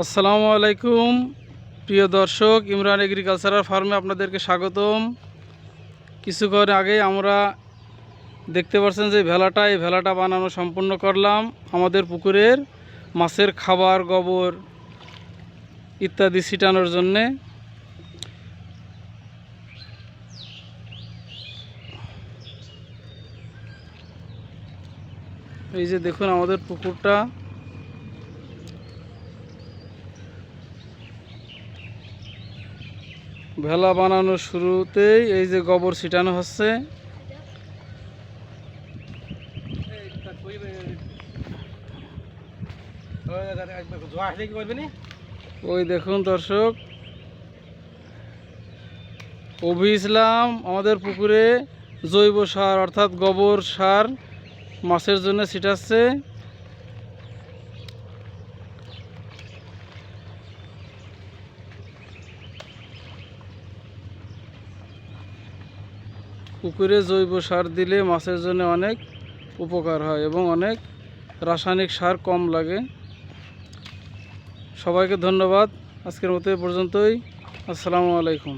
আসসালামু আলাইকুম। প্রিয় দর্শক, ইমরান এগ্রিকালচারাল ফার্মে আপনাদেরকে স্বাগতম। কিছুক্ষণ আগে আমরা দেখতে পাচ্ছেন যে ভেলাটা, এই ভেলাটা বানানো সম্পূর্ণ করলাম। আমাদের পুকুরের মাছের খাবার, গোবর ইত্যাদি ছিটানোর জন্যে। এই যে দেখুন আমাদের পুকুরটা। ভেলা বানানোর শুরুতেই এই যে গোবর ছিটানো হচ্ছে। ওই দেখুন দর্শক, অভি ইসলাম আমাদের পুকুরে জৈব সার অর্থাৎ গোবর সার মাছের জন্য ছিটাচ্ছে। পুকুরে জৈব সার দিলে মাছের জন্য অনেক উপকার হয় এবং অনেক রাসায়নিক সার কম লাগে। সবাইকে ধন্যবাদ। আজকের মতো এ পর্যন্তই। আসসালামু আলাইকুম।